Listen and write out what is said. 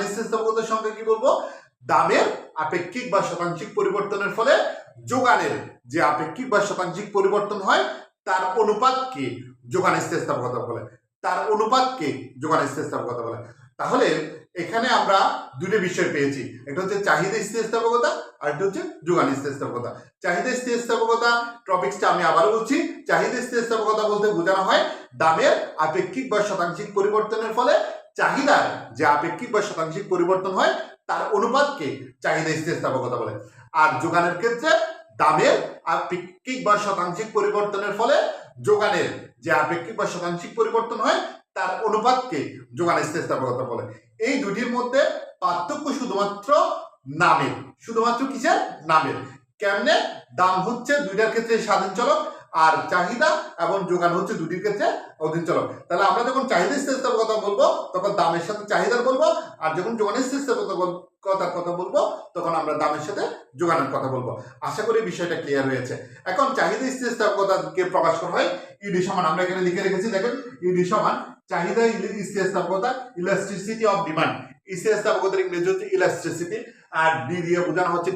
স্থিতিস্থাপকতার সংখ্যা কি বলব? দামের আপেক্ষিক বা শতাংশিক পরিবর্তনের ফলে যোগানের যে আপেক্ষিক বা শতাংশিক পরিবর্তন হয়, তার অনুপাতকে যোগান স্থিতিস্থাপকতা বলে। তার অনুপাতকে যোগান স্থিতিস্থাপকতা বলে। তাহলে এখানে আমরা দুটো বিষয় পেয়েছি। একটা হচ্ছে চাহিদা স্থিতিস্থাপকতা, আর একটা হচ্ছে যোগান স্থিতিস্থাপকতা। চাহিদা স্থিতিস্থাপকতা টপিক্সটা আমি আবারও বলছি। চাহিদা স্থিতিস্থাপকতা বলতে বোঝানো হয় দামের আপেক্ষিক বা শতাংশিক পরিবর্তনের ফলে চাহিদার যে আপেক্ষিক বা শতাংশিক পরিবর্তন হয়, তার অনুপাতকে চাহিদা স্থিতিস্থাপকতা বলে। আর যোগানের ক্ষেত্রে দামের আপেক্ষিক বা শতাংশিক পরিবর্তনের ফলে যোগানের যে আপেক্ষিক বা শতাংশিক পরিবর্তন হয়, তার অনুপাতকে যোগান স্থিতিস্থাপকতা বলে। এই দুটির মধ্যে পার্থক্য শুধুমাত্র নামের। শুধুমাত্র কিসের? নামের। কেমনে? দাম হচ্ছে দুইটার ক্ষেত্রে স্বাধীন চলক আর চাহিদা এবং যোগান হচ্ছে দুটির ক্ষেত্রে অধীন চলক তাহলে আমরা যখন চাহিদা স্থিতিস্থাপকতা বলব, তখন দামের সাথে চাহিদার বলব, আর যখন যোগানের স্থিতিস্থাপকতা কথার কথা বলব, তখন আমরা দামের সাথে যোগানের কথা বলব। আশা করি বিষয়টা ক্লিয়ার হয়েছে। এখন চাহিদা স্থিতিস্থাপকতাকে প্রকাশ করা হয় ইডি সমান। আমরা এখানে লিখে রেখেছি, দেখেন, ইডি সমান চাহিদা স্থিতিস্থাপকতা ইলাস্ট্রিসিটি অফ ডিমান্ড স্থিতিস্থাপকতার ইংরেজি হচ্ছে ইলাস্ট্রিসিটি আর ডি দিয়ে বোঝানো হচ্ছে